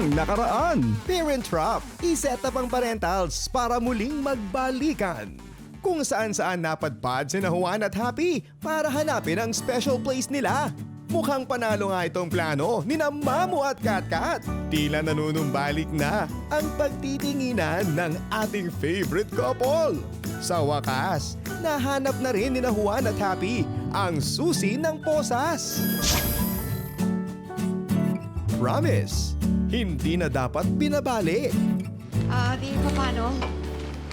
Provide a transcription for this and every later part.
ang nakaraan. Parent Trap, iset up ang parentals para muling magbalikan. Kung saan-saan napadpad si Juan at Happy para hanapin ang special place nila. Mukhang panalo nga itong plano ni na Mamu at Katkat. Tila nanunumbalik na ang pagtitinginan ng ating favorite couple. Sa wakas, nahanap na rin ni na Juan at Happy ang susi ng posas. Promise, hindi na dapat binabali. Ah, di pa paano?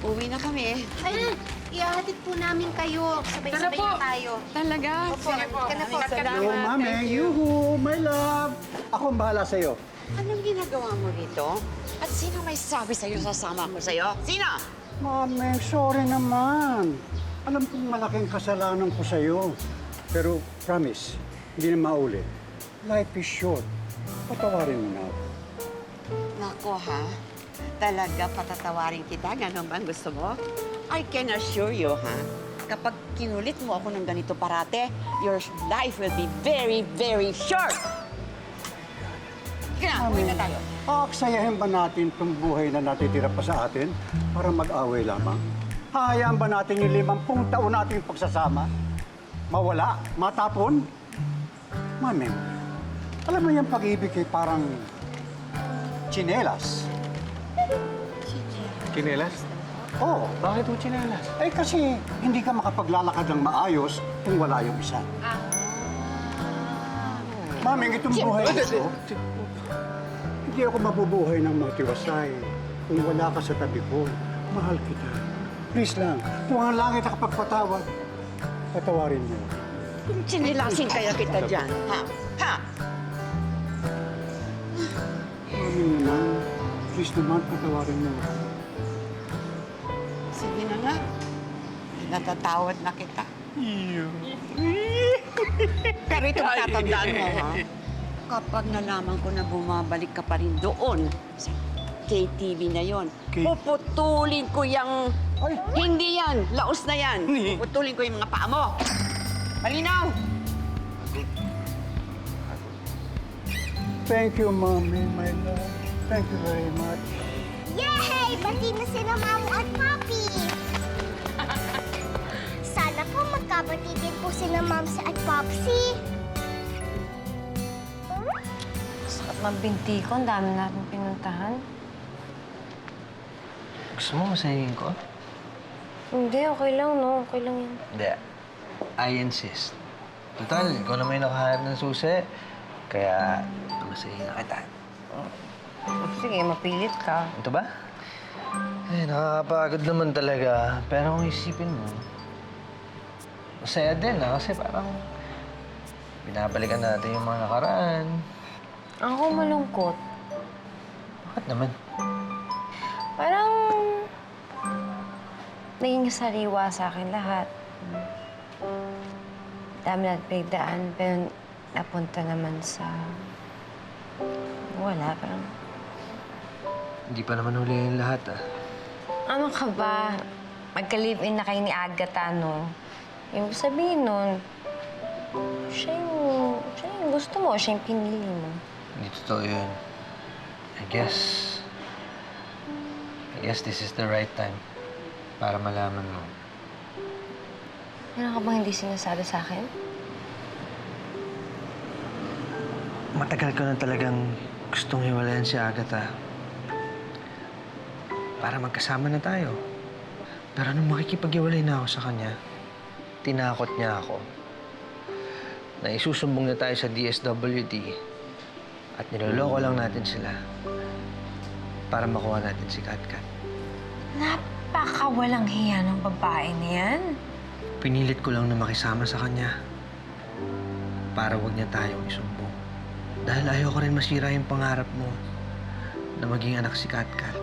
Uwi na kami. Ay, ihahatid po namin kayo. Sabay-sabay na tayo. Talaga? Opo, ka na po. Yo, mami, yuhu, my love. Ako ang bahala sa'yo. Anong ginagawa mo rito? At sino may sabi sa'yo sasama ko sa'yo? Sino? Mami, sorry naman. Alam kong malaking kasalanan ko sa'yo. Pero promise, hindi na maulit. Life is short. Patawarin mo na ako. Nako ha? Talaga patatawarin kita? Ganon ba ang gusto mo? I can assure you ha? Kapag kinulit mo ako ng ganito parate, your life will be very, very short. Kaya, uwi na tayo. Paaksayahin ba natin itong buhay na natitira pa sa atin para mag-away lamang? Hayaan ba natin yung limampung taon nating pagsasama? Mawala? Matapon? Mami, alam mo yung pag-ibig ay parang chinelas. Chinelas? Oo. Bakit mo chinelas? Eh kasi hindi ka makapaglalakad ng maayos kung wala yung isa. Mami, itong buhay ko, hindi ako mabubuhay ng matiwasay kung wala ka sa tabi ko. Mahal kita. Please lang, kung ang langit ang kapagpatawad, patawarin mo. Sinilasin kaya kita dyan, ha? Ha? Mami naman, please naman, patawarin mo. Sige na nga. Natatawad na kita. Pero itong tatandaan mo, ha? Kapag nalaman ko na bumabalik ka pa rin doon sa KTV na yon, K- puputulin ko yung... Ay! Hindi yan! Laos na yan! Puputulin ko yung mga paa mo! Malinaw! Thank you, Mami, my love. Thank you very much. Yay! Pati na sila Mamu at Papi! Sana po magkabati din po sila Mamsi at Popsi. Sakit magbinti ko. Ang dami natin pinuntahan. Gusto mo masayin ko? Hindi, okay lang, no? Okay lang yan. Hindi. I insist. Total, ikaw na may nakahanap ng susi. Kaya, masayin na kita. Sige, mapilit ka. Ito ba? Eh, nakakapagod naman talaga. Pero kung isipin mo, masaya din ah. Kasi parang binabalikan natin yung mga nakaraan. Ako malungkot. Bakit naman? Parang naging sariwa sa akin lahat. Dami natin pinagdaan, pero napunta naman sa... Wala, parang... Hindi pa naman huli yung lahat ah. Ano ka ba? Magka-live-in na kayo ni Agatha, no? Yung sabihin nun, siya yung, siya yung gusto mo, siya yung pinili mo. Hindi totoo yun. I guess... I guess this is the right time para malaman mo. Meron ka bang hindi sinasabi sa akin? Matagal ko na talagang gustong hiwalayan si Agatha. Para magkasama na tayo. Pero nung makikipag-iwalay na ako sa kanya, tinakot niya ako na isusumbong na tayo sa DSWD at niloloko lang natin sila para makuha natin si Katkat. Napakawalang hiya ng babae na yan. Pinilit ko lang na makisama sa kanya para wag niya tayong isumbong. Dahil ayoko rin masira yung pangarap mo na maging anak si Katkat.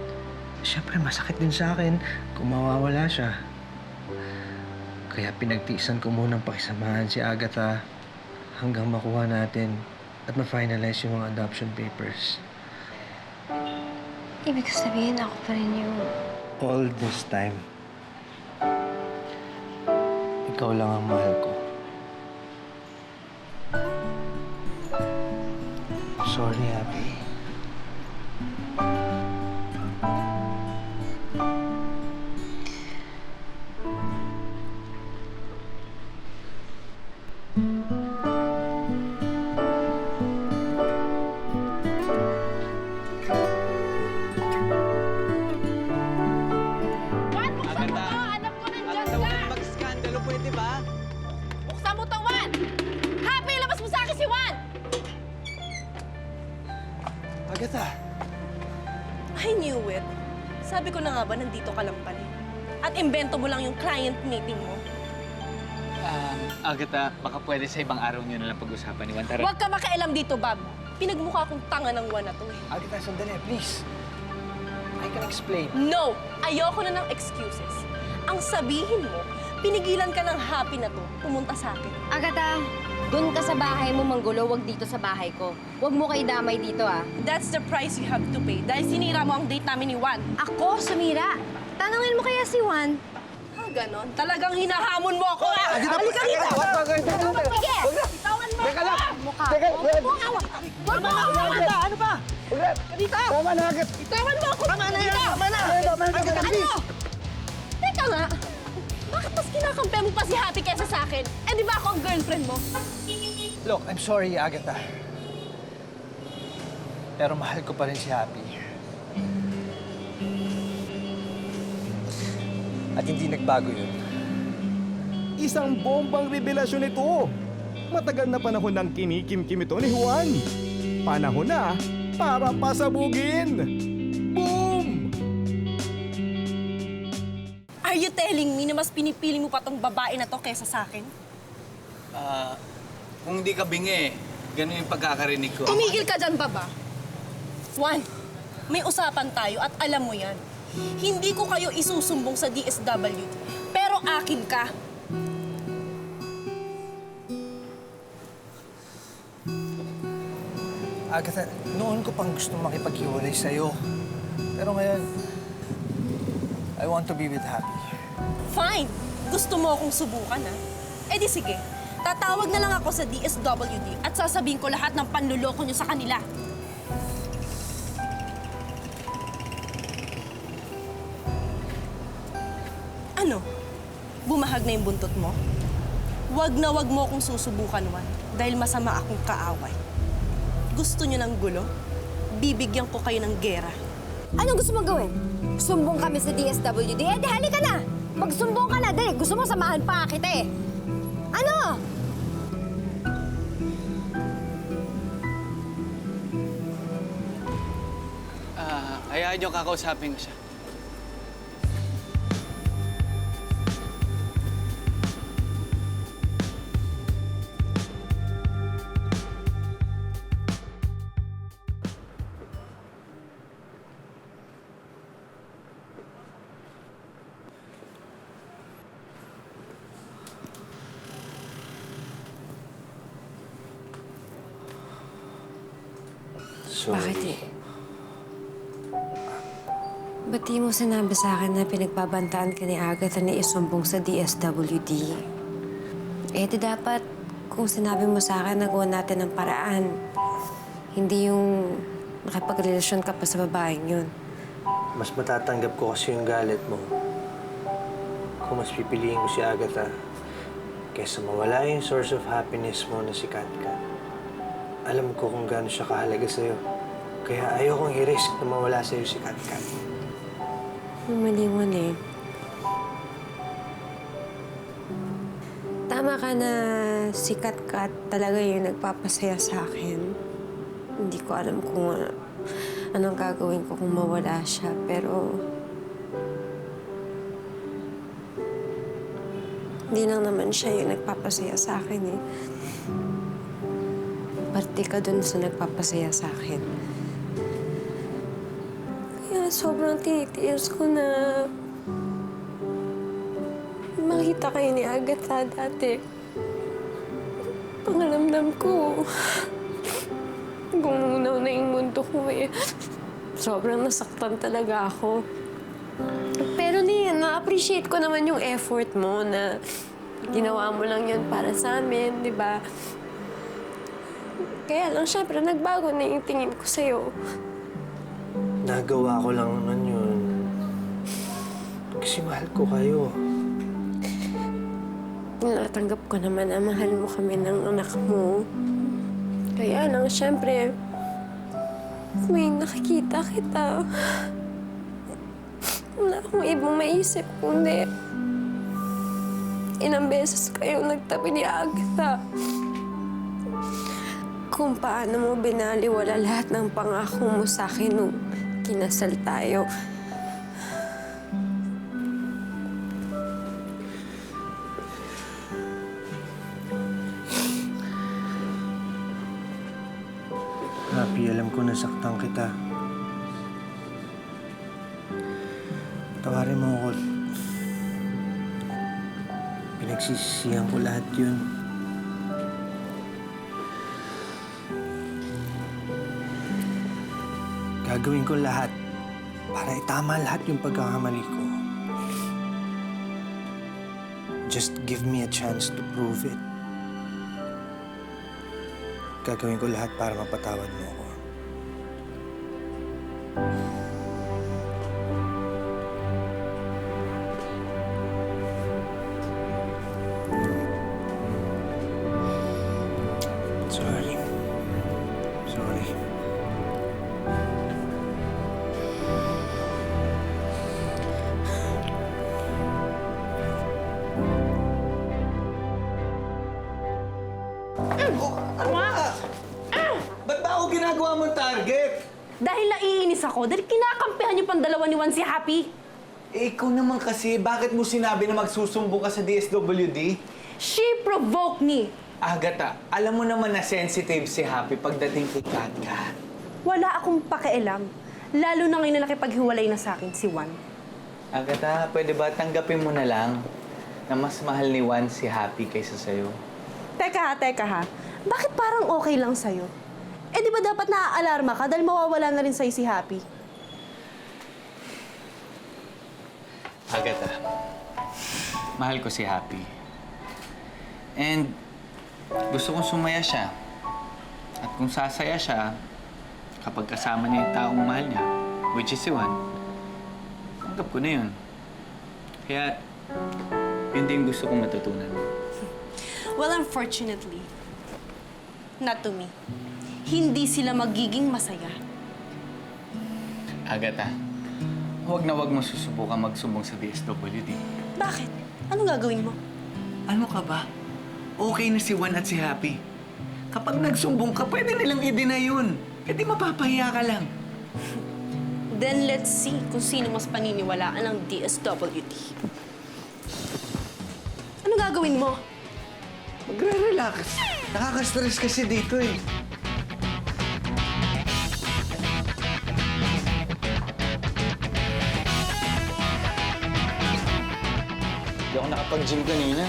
Siyempre, masakit din sa akin kung mawawala siya. Kaya pinagtiisan ko munang pakisamahan si Agatha hanggang makuha natin at ma-finalize yung mga adoption papers. Ibig sabihin, ako pa rin yung... All this time, ikaw lang ang mahal ko. Sorry, Abby. Agatha, baka pwede sa ibang araw niyo na lang pag-usapan ni Juan. Tara. Huwag ka makialam dito, Bob. Pinagmukha akong tanga ng one na to eh. Agatha, sandali, please. I can explain. No! Ayoko na ng excuses. Ang sabihin mo, pinigilan ka ng happy na to pumunta sa akin. Agata, doon ka sa bahay mo manggulo, wag dito sa bahay ko. Wag mo kay damay dito ah. That's the price you have to pay dahil sinira mo ang date namin ni Juan. Ako, sumira. Tanungin mo kaya si Juan. Ah, ganon? Talagang hinahamon mo ako ah! Halika dito! Sige! Bitawan mo ako! Mukha ko. Huwag mo awat. Huwag mo awat. Ano ba? Dito! Tama na, Agit! Bitawan mo ako! Tama na yan! Tama na! Ano? Teka nga! Bakit mas kinakampi mo pa si Happy kesa sa akin? Eh di ba ako ang girlfriend mo? Look, I'm sorry, Agatha. Pero mahal ko pa rin si Happy. At hindi nagbago yun. Isang bombang revelasyon ito. Matagal na panahon ng kinikim-kim ito ni Juan. Panahon na para pasabugin. Boom! Are you telling me na mas pinipili mo pa tong babae na to kesa sa akin? Ah, kung hindi ka bingi, ganun yung pagkakarinig ko. Tumigil ka dyan, baba. Juan, may usapan tayo at alam mo yan. Hindi ko kayo isusumbong sa DSWD, pero akin ka. Agatha, noon ko pang gusto makipaghiwalay sa'yo. Pero ngayon, I want to be with Happy. Fine, gusto mo akong subukan, ha? Eh di sige, tatawag na lang ako sa DSWD at sasabihin ko lahat ng panluloko niyo sa kanila. Bumahag na yung buntot mo? Wag na wag mo akong susubukan, Juan, dahil masama akong kaaway. Gusto niyo ng gulo? Bibigyan ko kayo ng gera. Anong gusto mong gawin? Sumbong kami sa DSWD? Eh, di halika na! Magsumbong ka na, dali. Gusto mo samahan pa kita eh. Ano? Ah, hayaan niyo kakausapin ko siya. Sinabi sa akin na pinagbabantaan ka ni Agatha na isumbong sa DSWD? Eh, di dapat kung sinabi mo sa akin, nagawa natin ng paraan. Hindi yung nakipagrelasyon ka pa sa babaeng yun. Mas matatanggap ko kasi yung galit mo. Kung mas pipiliin ko si Agatha kaysa mawala yung source of happiness mo na si Katkat. Alam ko kung gaano siya kahalaga sa'yo. Kaya ayokong i-risk na mawala sa'yo si Katkat. Maliwan eh. Tama ka na si Katkat talaga yung nagpapasaya sa akin. Hindi ko alam kung ano, anong gagawin ko kung mawala siya, pero... Hindi lang naman siya yung nagpapasaya sa akin eh. Parte ka dun sa nagpapasaya sa akin. Kaya sobrang tinitiis ko na makita kayo ni Agatha dati. Pangalamdam ko. Gumunaw na yung mundo ko eh. Sobrang nasaktan talaga ako. Pero ni, na-appreciate ko naman yung effort mo na ginawa mo lang yun para sa amin, di ba? Kaya lang, syempre, nagbago na yung tingin ko sa'yo. Nagawa ko lang naman yun. Kasi mahal ko kayo. Natanggap ko naman na mahal mo kami ng anak mo. Kaya lang, syempre, may nakikita kita. Wala akong ibang maisip kundi ilang beses kayo nagtabi ni Agatha. Kung paano mo binaliwala lahat ng pangako mo sa akin nung kinasal tayo. Happy, alam ko nasaktan kita. Tawarin mo ako. Pinagsisihan ko lahat yun. Gagawin ko lahat para itama lahat yung pagkakamali ko. Just give me a chance to prove it. Gagawin ko lahat para mapatawad mo ako. Ako, dahil kinakampihan niyo pang dalawa ni Juan si Happy. Eh, ikaw naman kasi, bakit mo sinabi na magsusumbong ka sa DSWD? She provoked me. Agata, alam mo naman na sensitive si Happy pagdating kay Katkat. Wala akong pakialam. Lalo na ngayon na nakipaghiwalay na sa akin si Juan. Agata, pwede ba tanggapin mo na lang na mas mahal ni Juan si Happy kaysa sa'yo? Teka ha, teka ha. Bakit parang okay lang sa'yo? Eh di ba dapat naaalarma ka dahil mawawala na rin sa'yo si Happy? Agata, mahal ko si Happy. And gusto kong sumaya siya. At kung sasaya siya, kapag kasama niya yung taong mahal niya, which is si Juan, tanggap ko na yun. Kaya, yun din gusto kong matutunan. Well, unfortunately, not to me. Hindi sila magiging masaya. Agata, huwag na huwag mo susubukan magsumbong sa DSWD. Bakit? Anong gagawin mo? Ano ka ba? Okay na si Juan at si Happy. Kapag nagsumbong ka, pwede nilang i-deny yun. E di mapapahiya ka lang. Then let's see kung sino mas paniniwalaan ng DSWD. Ano gagawin mo? Magre-relax. Nakaka-stress kasi dito eh. Ako nakapag-gym kanina.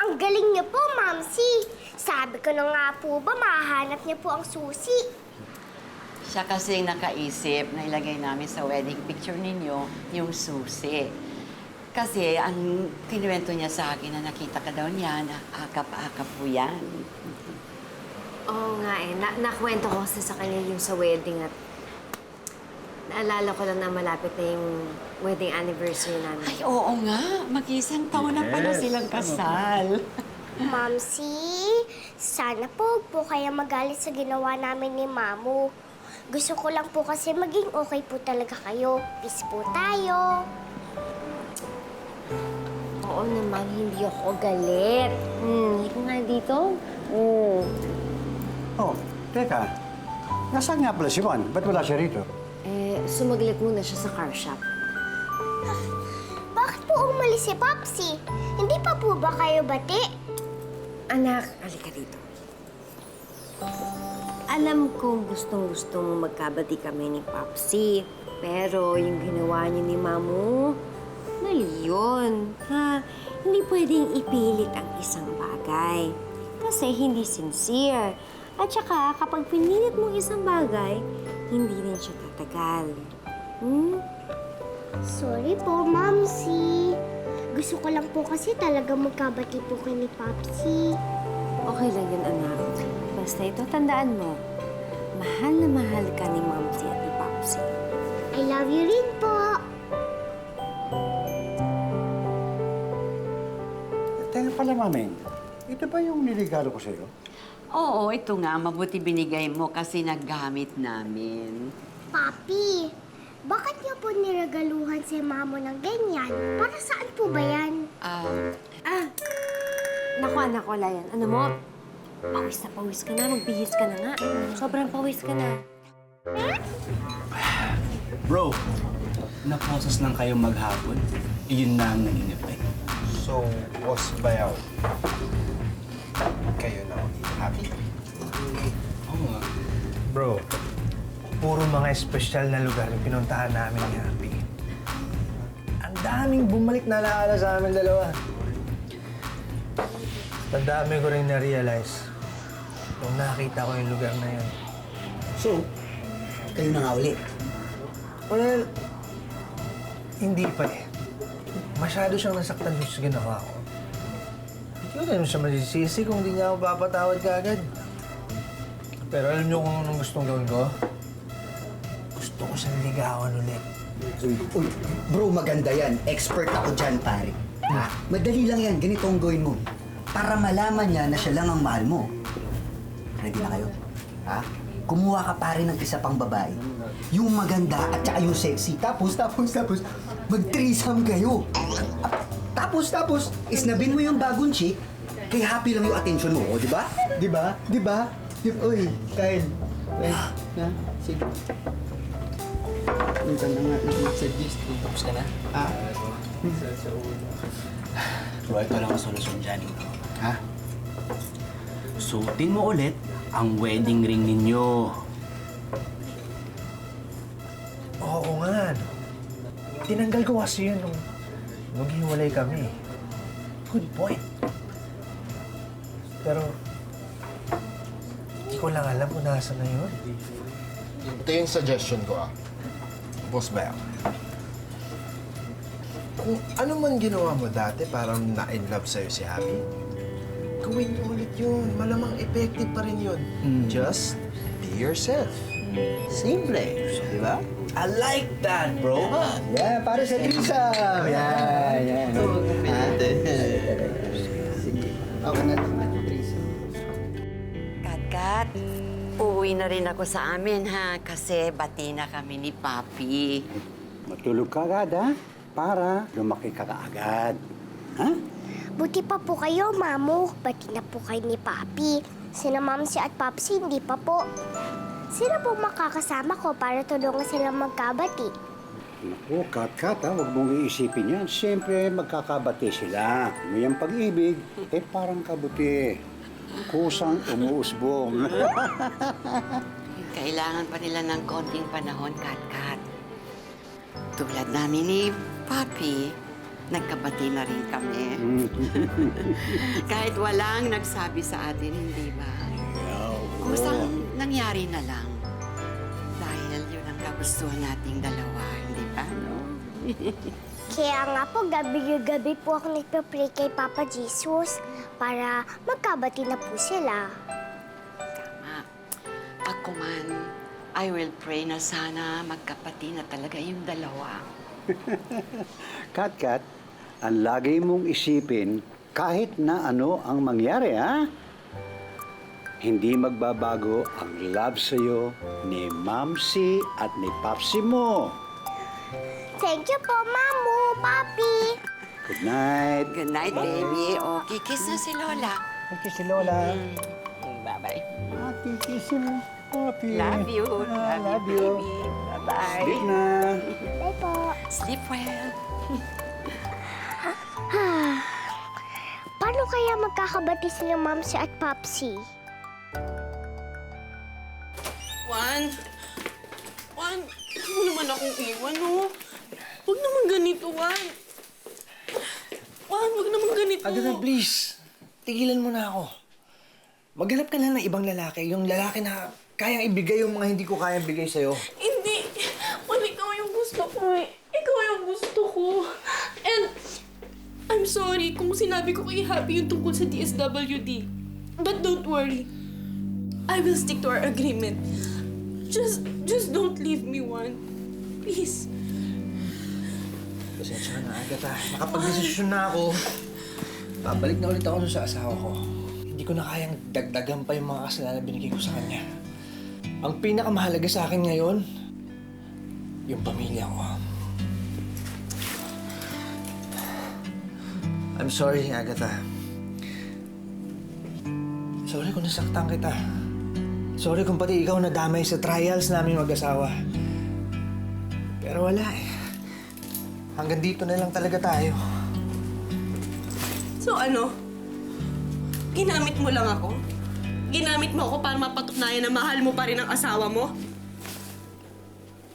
Ang galing niyo po, Mamsi. Sabi ko na nga po ba, mahanap niyo po ang susi. Siya kasi nakaisip na ilagay namin sa wedding picture ninyo yung susi. Kasi ang kinuwento niya sa akin na nakita ka daw niya na akap-akap po yan. Oo nga eh. Na nakwento ko kasi sa kanya yung sa wedding at naalala ko lang na malapit na yung wedding anniversary namin. Ay, oo nga. Mag-isang taon na pala silang kasal. Mamsi, sana po huwag po kaya magalit sa ginawa namin ni Mamu. Gusto ko lang po kasi maging okay po talaga kayo. Peace po tayo. Oo naman, hindi ako galit. Hmm, hindi nga dito. Hmm. Oh, teka. Nasaan nga pala si Juan? Ba't wala siya rito? Eh, sumaglit muna siya sa car shop. Bakit po umalis si Popsi? Hindi pa po ba kayo bati? Anak, halika dito. Alam kong gustong-gusto mo magkabati kami ni Papsi. Pero yung ginawa niyo ni Mamu, mali yun. Ha? Hindi pwedeng ipilit ang isang bagay. Kasi hindi sincere. At saka, kapag pinilit mong isang bagay, hindi rin siya tatagal. Hmm? Sorry po, Mamsi. Gusto ko lang po kasi talaga magkabati po kay ni Popsi. Okay lang yun, anak. Basta ito, tandaan mo. Mahal na mahal ka ni Mamsi at ni Papsi. I love you rin po. Teka pala, Maming. Ito ba yung niligalo ko sa'yo? Oo, ito nga. Mabuti binigay mo kasi naggamit namin. Papi, bakit niyo po niragaluhan si Mamo ng ganyan? Para saan po ba yan? Ah, Ah! Naku, anak, wala yan. Ano mo? Pawis na pawis ka na. Magbihis ka na nga. Sobrang pawis ka na. Bro, naprocess lang kayo maghapon. Iyon na ang naging effect. So, boss bayaw. Kayo na happy? Oo nga. Bro, puro mga espesyal na lugar yung pinuntahan namin ni Happy. Ang daming bumalik na alaala sa amin dalawa. Ang dami ko rin na-realize nung nakita ko yung lugar na yun. So, kayo na nga uli. Well, hindi pa eh. Masyado siyang nasaktan sa ginawa ko. Ko rin siya masisisi kung hindi niya ako papatawad kaagad. Pero alam niyo kung anong gustong gawin ko? Gusto ko siyang ligawan ulit. Uy, uy, bro, maganda yan. Expert ako dyan, pare. Ha? Madali lang yan. Ganito ang gawin mo. Para malaman niya na siya lang ang mahal mo. Ready na kayo? Ha? Kumuha ka pare ng isa pang babae. Yung maganda at saka yung sexy. Tapos, tapos, tapos, mag-threesome kayo. Tapos, tapos, isnabin mo yung bagong chick, kay happy lang yung attention mo, o, di ba? Di ba? Di ba? Di- Uy, Kyle. Kyle, na? Sige. Ang ganda nga nag-suggest. Tapos ka na? Ha? Bro, ito lang ang solusyon dyan. Ha? Suotin mo ulit ang wedding ring ninyo. Oo nga, no. Tinanggal ko kasi yun nung naghiwalay kami. Good point. Pero, hindi ko lang alam kung nasa na yun. Ito yung suggestion ko ah. Boss Bell. Kung ano man ginawa mo dati, parang na-in love sa'yo si Happy, gawin mo ulit yun. Malamang effective pa rin yun. Just be yourself. Simple. Di ba? I like that, bro. Yeah, para sa threesome. Yeah, yeah. Ha? Sige. Ako na threesome. Kat-kat, uuwi na rin ako sa amin, ha? Kasi bati na kami ni Papi. Matulog ka agad, ha? Para lumaki ka kaagad. Ha? Buti pa po kayo, Mamu. Bati na po kayo ni Papi. Sina Mamsi at Papsi, hindi pa po. Sino po makakasama ko para tulungan silang magkabati? Naku, kat-kat ha, huwag mong iisipin yan. Siyempre, magkakabati sila. May ang pag-ibig, eh parang kabuti. Kusang umuusbong. Kailangan pa nila ng konting panahon, Kat-Kat. Tulad namin ni Papi, nagkabati na rin kami. Kahit walang nagsabi sa atin, hindi ba? Kusang nangyari na lang. Dahil yun ang kagustuhan nating dalawa, hindi ba? No? Kaya nga po, gabi-gabi po ako nagpe-pray kay Papa Jesus para magkabati na po sila. Tama. Ako man, I will pray na sana magkapati na talaga yung dalawa. Kat-kat, ang lagi mong isipin kahit na ano ang mangyari, ha? Hindi magbabago ang love sa'yo ni Mamsi at ni Papsi mo. Thank you po, Mamu, Papi. Good night. Good night, baby. O, kikis na si Lola. Thank you si Lola. Bye-bye. Happy kissing mo, Papi. Love you. Ah, Love, love you, you. baby. Bye-bye. Sleep na. Bye po. Sleep well. Paano kaya magkakabati sila Mamsi at Papsi? Juan, Juan, huwag mo naman akong iwan, no? Huwag naman ganito, Juan. Juan, huwag naman ganito. Agatha, please. Tigilan mo na ako. Maghanap ka na ng ibang lalaki. Yung lalaki na kayang ibigay yung mga hindi ko kayang bigay sa'yo. Hindi. Juan, ikaw yung gusto ko eh. Ikaw yung gusto ko. And, I'm sorry kung sinabi ko kay Happy yung tungkol sa DSWD. But don't worry. I will stick to our agreement. Just, just don't leave me, Juan. Please. Pasensya na, Agatha. Nakapag-desisyon na ako. Babalik na ulit ako sa asawa ko. Hindi ko na kayang dagdagan pa yung mga kasalanan na binigay ko sa kanya. Ang pinakamahalaga sa akin ngayon, yung pamilya ko. I'm sorry, Agatha. Sorry kung nasaktan kita. Sorry kung pati ikaw nadamay sa trials namin mag-asawa. Pero wala eh. Hanggang dito na lang talaga tayo. So ano? Ginamit mo lang ako? Ginamit mo ako para mapatunayan na mahal mo pa rin ang asawa mo?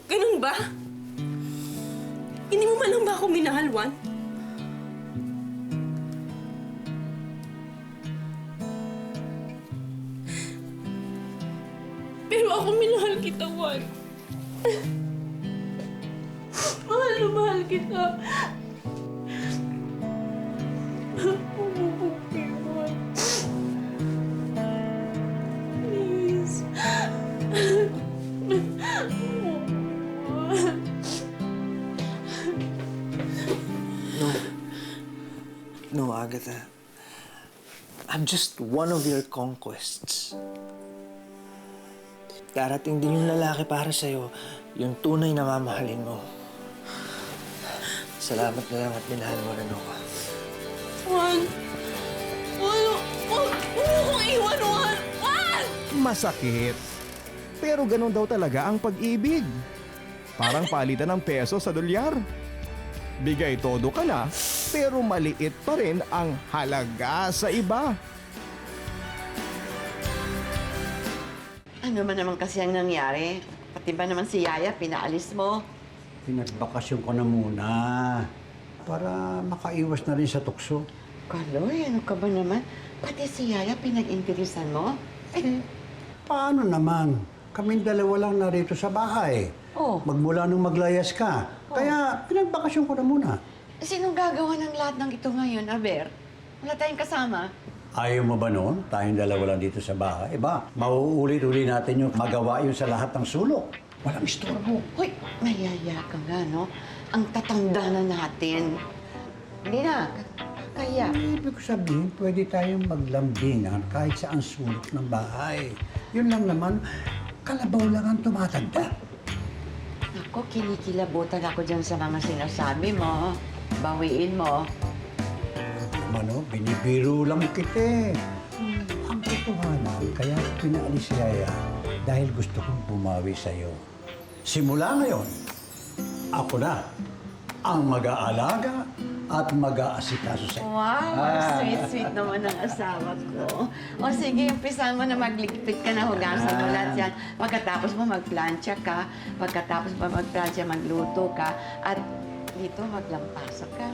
Ganun ba? Hindi mo man lang ba ako minahal, Juan? Ako minahal kita, Juan. mahal na mahal kita. Please. No. No, Agatha. I'm just one of your conquests. Darating din yung lalaki para sa'yo, yung tunay na mamahalin mo. Salamat na lang at minahal mo rin ako. Juan! Juan! Huwag mo kong iwan, Juan! Juan! Masakit. Pero ganun daw talaga ang pag-ibig. Parang palitan ng peso sa dolyar. Bigay todo ka na, pero maliit pa rin ang halaga sa iba. Ano man naman kasi ang nangyari? Pati ba naman si Yaya, pinaalis mo? Pinagbakasyon ko na muna para makaiwas na rin sa tukso. Kaloy, ano ka ba naman? Pati si Yaya, pinag-interesan mo? Eh, Paano naman? Kaming dalawa lang narito sa bahay. Oh. Magmula nung maglayas ka. Kaya pinagbakasyon ko na muna. sinong gagawa ng lahat ng ito ngayon, Aber? Wala tayong kasama. Ayaw mo ba noon? Tayong dalawa lang dito sa bahay. Iba, mauulit-uli natin yung magawa yun sa lahat ng sulok. Walang istorbo. Hoy, mayaya ka nga, no? Ang tatanda na natin. Hindi na. Kaya, Ibig ko sabihin, pwede tayong maglambingan kahit saan sulok ng bahay. Yun lang naman, kalabaw lang ang tumatanda. ako, kinikilabutan ako dyan sa mga sinasabi mo. Bawiin mo. Ano, binibiro lang kita eh. Ang katotohanan, kaya pinaalis si Yaya dahil gusto kong bumawi sa'yo. Simula ngayon, ako na ang mag-aalaga at mag-aasikaso sa'yo. Wow, sweet-sweet naman ang asawa ko. O sige, umpisa mo na magligpit ka na, hugasan mo lahat yan. Pagkatapos mo magplancha ka, pagkatapos mo magplancha, magluto ka, at dito maglampasa ka.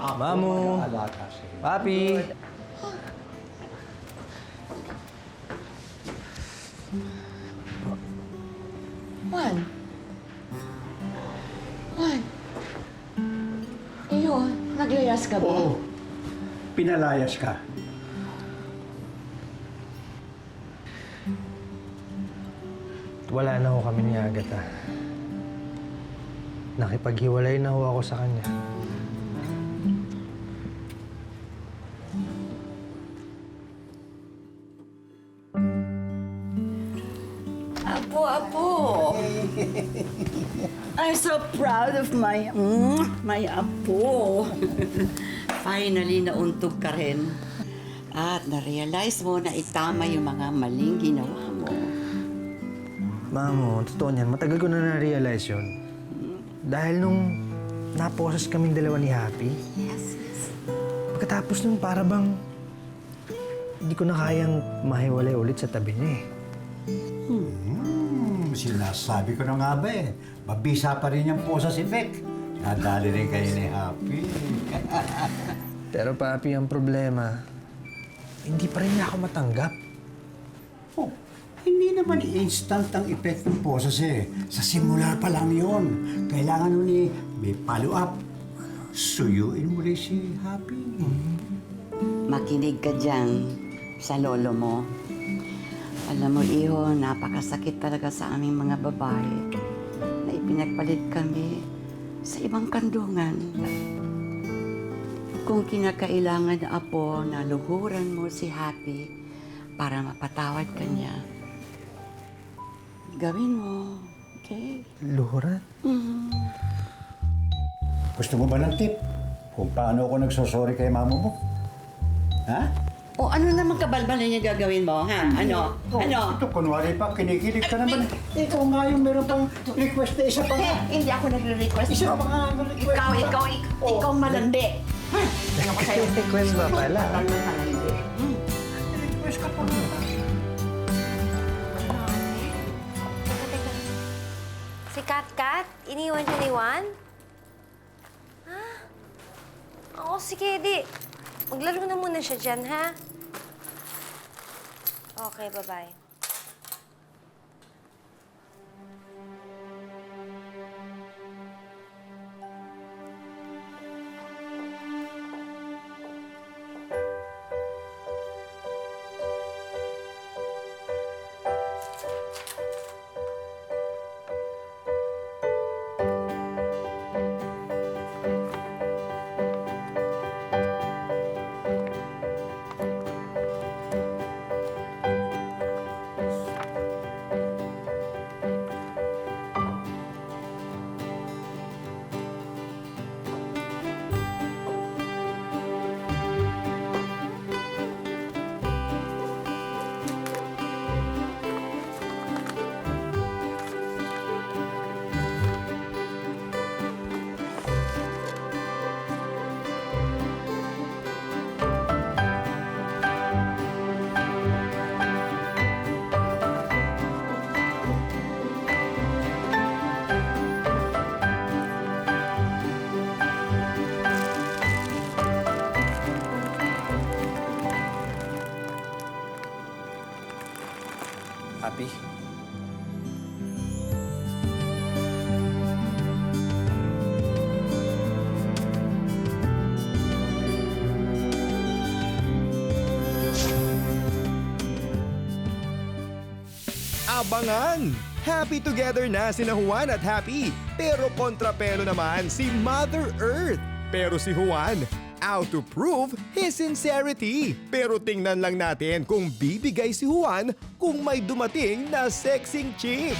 Ako mag-aalaga sa'yo. Papi! Juan. Juan. Iyo, naglayas ka ba? Oo, pinalayas ka. Wala na ho kami ni Agatha. Nakipaghiwalay na ho ako sa kanya. Proud of my, mm, my apo. Finally, nauntog ka rin. At na-realize mo na itama yung mga maling ginawa mo. Mamo, totoo niyan. Matagal ko na na-realize yun. Dahil nung naposes kaming dalawa ni Happy, Yes, yes. pagkatapos nung para bang hindi ko na kayang mahiwalay ulit sa tabi niya eh. Hmm, sinasabi ko na nga ba eh. Mabisa pa rin yung posa si Beck. Nadali rin kayo ni Happy. Pero papi, ang problema, hindi pa rin niya ako matanggap. Oh, hindi naman instant ang effect ng poses eh. Sa simula pa lang yon. Kailangan nun eh, may follow-up. Suyuin mo rin si Happy. Makinig ka dyan sa lolo mo. Alam mo, Iho, napakasakit talaga sa aming mga babae na ipinagpalit kami sa ibang kandungan. Kung kinakailangan na apo na luhuran mo si Happy para mapatawad ka niya, gawin mo. Okay? Luhuran? Gusto mo ba ng tip? Kung paano ako nagsosorry kay mamo mo? Ha? O ano naman kabalbalan niya gagawin mo, ha? Ano? Oh, Ano? Ito, kunwari pa, kinikilig ka naman. Ikaw nga yung meron pang request na isa pa nga. Eh, hindi ako nagre-request. Isa pa nga ang request. Ikaw, pa. ikaw, ik- Oh. ikaw malandi. Ano ko sa'yo? Request ba pala? Tanong ka na hindi. Teka, teka. Si Kat Kat? Iniwan siya ni Juan? Ha? Oo, sige, di. Maglaro na muna siya dyan, ha? Okay, bye-bye. Abangan! Happy together na sina Juan at Happy. Pero kontrapelo naman si Mother Earth. Pero si Juan, out to prove his sincerity. Pero tingnan lang natin kung bibigay si Juan kung may dumating na sexing chick.